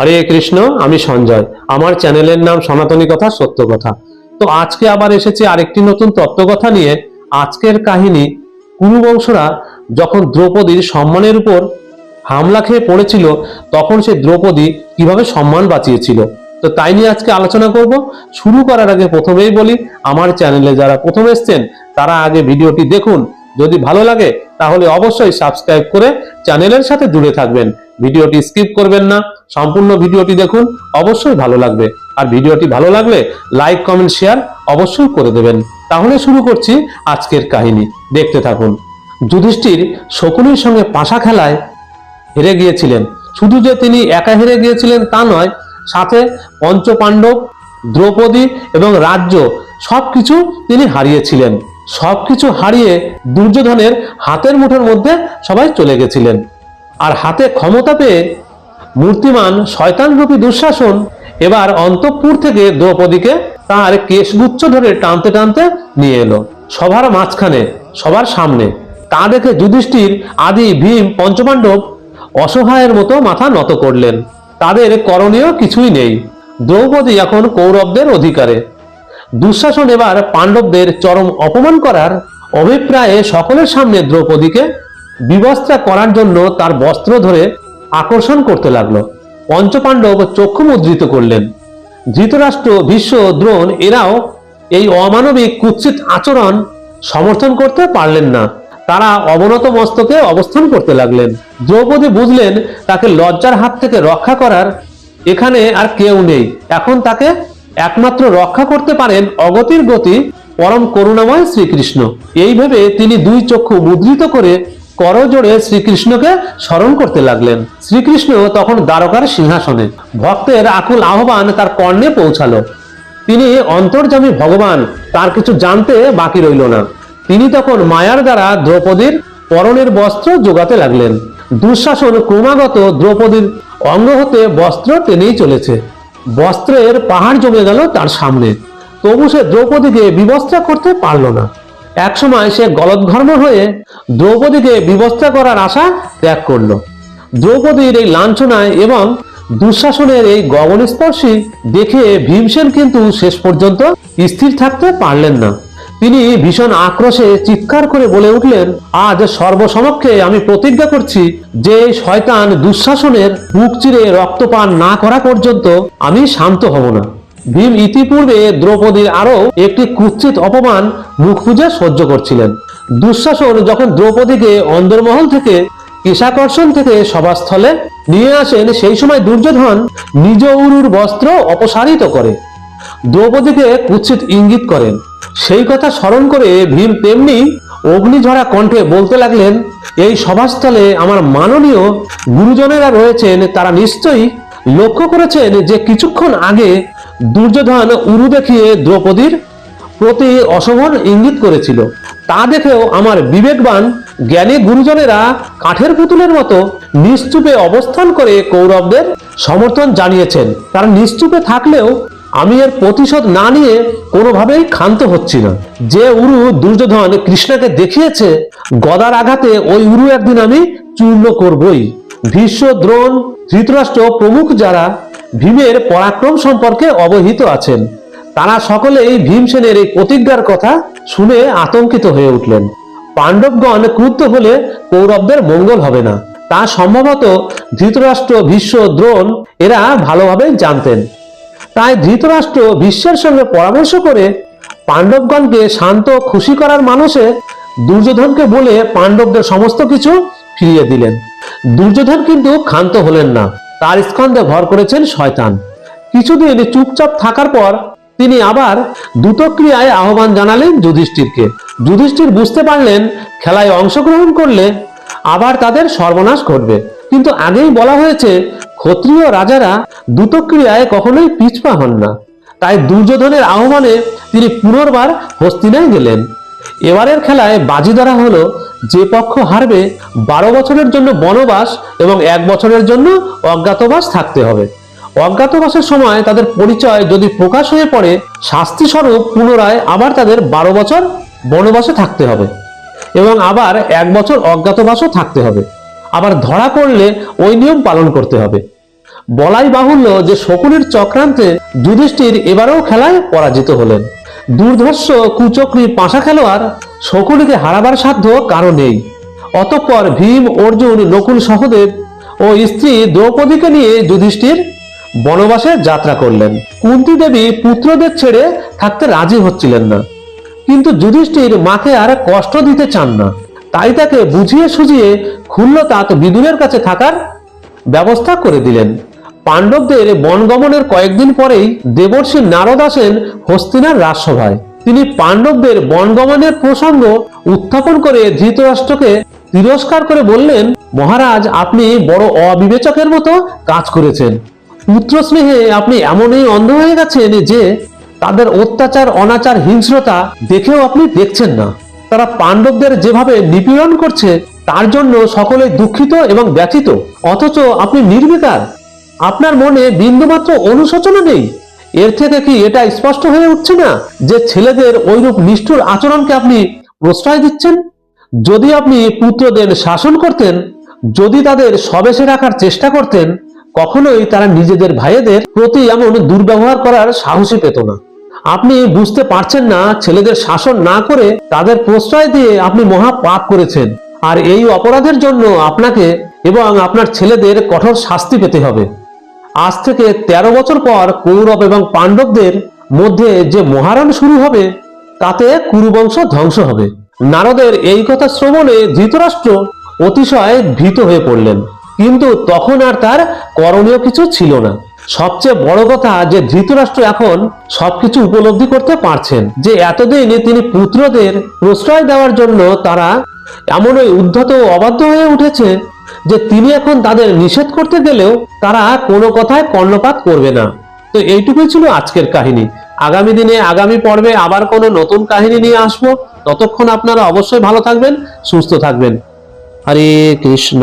হরে কৃষ্ণ, আমি সঞ্জয়। আমার চ্যানেলের নাম সনাতনী কথা, সত্য কথা। তো আজকে আবার এসেছি আরেকটি নতুন তত্ত্বকথা নিয়ে। আজকের কাহিনী, কুরুবংশরা যখন দ্রৌপদীর সম্মানের উপর হামলা খেয়ে পড়েছিল, তখন সে দ্রৌপদী কীভাবে সম্মান বাঁচিয়েছিল? তো তাই নিয়ে আজকে আলোচনা করব। শুরু করার আগে প্রথমেই বলি, আমার চ্যানেলে যারা প্রথম এসছেন, তারা আগে ভিডিওটি দেখুন। যদি ভালো লাগে, তাহলে অবশ্যই সাবস্ক্রাইব করে চ্যানেলের সাথে জুড়ে থাকবেন। ভিডিওটি স্কিপ করবেন না, সম্পূর্ণ ভিডিওটি দেখুন, অবশ্যই ভালো লাগবে। আর ভিডিওটি ভালো লাগলে লাইক, কমেন্ট, শেয়ার অবশ্যই করে দেবেন। তাহলে শুরু করছি আজকের কাহিনী। দেখতে থাকুন। যুধিষ্ঠির শকুনির সঙ্গে পাশা খেলায় হেরে গিয়েছিলেন। শুধু যে তিনি একা হেরে গিয়েছিলেন তা নয়, সাথে পঞ্চপাণ্ডব, দ্রৌপদী এবং রাজ্য সবকিছু তিনি হারিয়েছিলেন। সবকিছু হারিয়ে দুর্যোধনের হাতের মুঠোর মধ্যে সবাই চলে গেছিলেন। আর হাতে ক্ষমতা পেয়ে মূর্তিমান শয়তানরূপী দুঃশাসন এবার অন্তঃপুর থেকে দ্রৌপদীকে তার কেশগুচ্ছ ধরে টানতে টানতে নিয়ে এলো। সবার মাঝখানে সবার সামনে। তা দেখে যুধিষ্ঠির, আদি, ভীম, পঞ্চপাণ্ডব অসহায়ের মতো মাথা নত করলেন। তাদের করণীয় কিছুই নেই। দ্রৌপদী এখন কৌরবদের অধিকারে। দুঃশাসন এবার পাণ্ডবদের চরম অপমান করার অভিপ্রায়ে সকলের সামনে দ্রৌপদীকে বিবস্ত্রা করার জন্য তার বস্ত্র ধরে আকর্ষণ করতে লাগল। পঞ্চপাণ্ডব চক্ষু মুদ্রিত করলেন। ধৃতরাষ্ট্র, ভীষ্ম, দ্রোণ এরাও এই অমানবিক কুৎসিত আচরণ সমর্থন করতে পারলেন না। তারা অবনত মস্তকে অবস্থান করতে লাগলেন। দ্রৌপদী বুঝলেন তাকে লজ্জার হাত থেকে রক্ষা করার এখানে আর কেউ নেই। এখন তাকে একমাত্র রক্ষা করতে পারেন অগতির গতি, পরম করুণাময় শ্রীকৃষ্ণ। এই ভেবে তিনি দুই চক্ষু মুদ্রিত করে করজোড়ে শ্রীকৃষ্ণকে স্মরণ করতে লাগলেন। শ্রীকৃষ্ণ তখন দ্বারকার সিংহাসনে। ভক্তের আকুল আহ্বান তার কর্ণে পৌঁছালো। তিনি অন্তর্যামী ভগবান, তার কিছু জানতে বাকি রইল না। তিনি তখন মায়ার দ্বারা দ্রৌপদীর পরনের বস্ত্র যোগাতে লাগলেন। দুঃশাসন ক্রমাগত দ্রৌপদীর অঙ্গ হতে বস্ত্র টেনেই চলেছে। বস্ত্রের পাহাড় জমে গেল তার সামনে। তবু সে দ্রৌপদীকে বিবস্ত্রা করতে পারল না। একসময় সে গলদঘর্ম হয়ে দ্রৌপদীকে বিবস্ত্রা করার আশা ত্যাগ করল। দ্রৌপদীর এই লাঞ্ছনায় এবং দুঃশাসনের এই গগনস্পর্শী দেখে ভীমসেন কিন্তু শেষ পর্যন্ত স্থির থাকতে পারলেন না। তিনি ভীষণ আক্রোশে চিৎকার করে বলে উঠলেন, আজ সর্বসমক্ষে আমি প্রতিজ্ঞা করছি যে শয়তান দুঃশাসনের বুক চিরে রক্তপান না করা পর্যন্ত আমি শান্ত হব না। ভীম ইতিপূর্বে দ্রৌপদীর আরও একটি কুৎসিত অপমান মুখ বুজে সহ্য করছিলেন। দুঃশাসন যখন দ্রৌপদীকে অন্দরমহল থেকে ঈশাকর্ষণ থেকে সভাস্থলে নিয়ে আসেন, সেই সময় দুর্যোধন নিজ উরুর বস্ত্র অপসারিত করে। দ্রৌপদীকে কুৎসিত ইঙ্গিত করেন। সেই কথা স্মরণ করে ভীম তেমনি অগ্নিঝরা কণ্ঠে বলতে লাগলেন, এই সভাস্থলে আমার মাননীয় গুরুজনেরা রয়েছেন, তারা নিশ্চয়ই লক্ষ্য করেছেন যে কিছুক্ষণ আগে দুর্যোধন উরু দেখিয়ে দ্রৌপদীর প্রতি অশোভন ইঙ্গিত করেছিল। তা দেখেও আমার বিবেকবান, জ্ঞানী গুরুজনেরা কাঠের পুতুলের মতো নিশ্চুপে অবস্থান করে কৌরবদের সমর্থন জানিয়েছেন। তারা নিশ্চুপে থাকলেও আমি এর প্রতিশোধ না নিয়ে কোনোভাবেই ক্ষান্ত হচ্ছি না। যে উরু দুর্যোধন কৃষ্ণকে দেখিয়েছে, গদার আঘাতে ওই উরু একদিন আমি চূর্ণ করবই। ভীষ্ম, দ্রোণ, ধৃতরাষ্ট্র প্রমুখ যারা ভীমের পরাক্রম সম্পর্কে অবহিত আছেন, তারা সকলেই ভীমসেনের এই প্রতিজ্ঞার কথা শুনে আতঙ্কিত হয়ে উঠলেন। পাণ্ডবগণ ক্রুদ্ধ হলে কৌরবদের মঙ্গল হবে না। তা সম্ভবত ধৃতরাষ্ট্র, ভীষ্ম, দ্রোণ এরা ভালোভাবে জানতেন। তাই ধৃতরাষ্ট্র বিশ্বের সঙ্গে পরামর্শ করে পাণ্ডবগণকে শান্ত খুশি করার মানুষে দুর্যোধনকে বলে পাণ্ডবদের সমস্ত কিছু ফিরিয়ে দিলেন। দুর্যোধন কিন্তু ক্ষান্ত হলেন না। তার স্কন্ধে ভর করেছেন শয়তান। কিছুদিন চুপচাপ থাকার পর তিনি আবার দ্রুতক্রিয়ায় আহ্বান জানালেন যুধিষ্ঠিরকে। যুধিষ্ঠির বুঝতে পারলেন, খেলায় অংশগ্রহণ করলে আবার তাদের সর্বনাশ ঘটবে। কিন্তু আগেই বলা হয়েছে ক্ষত্রিয় রাজারা দ্রুতক্রিয়ায় কখনোই পিছপা হন না। তাই দুর্যোধনের আহ্বানে তিনি পুনর্বার হস্তিনায় গেলেন। এবারের খেলায় বাজি ধরা হলো, যে পক্ষ হারবে, বারো বছরের জন্য বনবাস এবং এক বছরের জন্য অজ্ঞাতবাস থাকতে হবে। অজ্ঞাতবাসের সময় তাদের পরিচয় যদি প্রকাশ হয়ে পড়ে শাস্তি স্বরূপ পুনরায় আবার তাদের বারো বছর বনবাসে থাকতে হবে এবং আবার এক বছর অজ্ঞাতবাসও থাকতে হবে। আবার ধরা পড়লে ওই নিয়ম পালন করতে হবে। বলাই বাহুল্য যে শকুনের চক্রান্তে যুধিষ্ঠির এবারেও খেলায় পরাজিত হলেন। দুর্ধর্ষ কুচক্রী পাশা খেলোয়াড় শকুনিকে হারাবার সাধ্য কারও নেই। অতঃপর ভীম, অর্জুন, নকুল সহদেব ও স্ত্রী দ্রৌপদীকে নিয়ে যুধিষ্ঠির বনবাসে যাত্রা করলেন। কুন্তী দেবী পুত্রদের ছেড়ে থাকতে রাজি হচ্ছিলেন না। কিন্তু যুধিষ্ঠির মাকে আর কষ্ট দিতে চান না। তাই তাকে বুঝিয়ে সুঝিয়ে খুল্লতাত বিদুরের কাছে থাকার ব্যবস্থা করে দিলেন। পাণ্ডবদের বনগমনের কয়েকদিন পরেই দেবর্ষি নারদ আসেন হস্তিনার রাজসভায়। তিনি পাণ্ডবদের বনগমনের প্রসঙ্গ উত্থাপন করে ধৃতরাষ্ট্রকে তিরস্কার করে বললেন, মহারাজ, আপনি বড় অবিবেচকের মতো কাজ করেছেন। পুত্র স্নেহে আপনি এমনই অন্ধ হয়ে গেছেন যে তাদের অত্যাচার, অনাচার, হিংস্রতা দেখেও আপনি দেখছেন না। তারা পাণ্ডবদের যেভাবে নিপীড়ন করছে, তার জন্য সকলে দুঃখিত এবং ব্যথিত। অথচ আপনি নির্বিকার। আপনার মনে বিন্দুমাত্র অনুশোচনা নেই। এর থেকে কি এটা স্পষ্ট হয়ে উঠছে না যে ছেলেদের ওইরূপ নিষ্ঠুর আচরণকে আপনি প্রশ্রয় দিচ্ছেন? যদি আপনি পুত্রদের শাসন করতেন, যদি তাদের সবেশে রাখার চেষ্টা করতেন, কখনোই তারা নিজেদের ভাইয়েদের প্রতি এমন দুর্ব্যবহার করার সাহসী পেত না। আপনি বুঝতে পারছেন না, ছেলেদের শাসন না করে তাদের প্রশ্রয় দিয়ে আপনি মহা পাপ করেছেন। আর এই অপরাধের জন্য আপনাকে এবং আপনার ছেলেদের কঠোর শাস্তি পেতে হবে। আজ থেকে ১৩ বছর পর কৌরব এবং পাণ্ডবদের মধ্যে যে মহারণ শুরু হবে, তাতে কুরুবংশ ধ্বংস হবে। নারদের এই কথা শ্রবণে ধৃতরাষ্ট্র অতিশয় ভীত হয়ে পড়লেন। কিন্তু তখন আর তার করণীয় কিছু ছিল না। সবচেয়ে বড় কথা যে ধৃতরাষ্ট্র এখন সবকিছু উপলব্ধি করতে পারছেন। যে এতদিন তিনি পুত্রদের প্রশ্রয় দেওয়ার জন্য তারা এমনই উদ্ধত ও অবাধ্য হয়ে উঠেছে যে তিনি এখন তাদের নিষেধ করতে গেলেও তারা কোনো কথায় কর্ণপাত করবে না। তো এইটুকুই ছিল আজকের কাহিনী। আগামী দিনে, আগামী পর্বে আবার কোনো নতুন কাহিনী নিয়ে আসব। ততক্ষণ আপনারা অবশ্যই ভালো থাকবেন, সুস্থ থাকবেন। হরে কৃষ্ণ।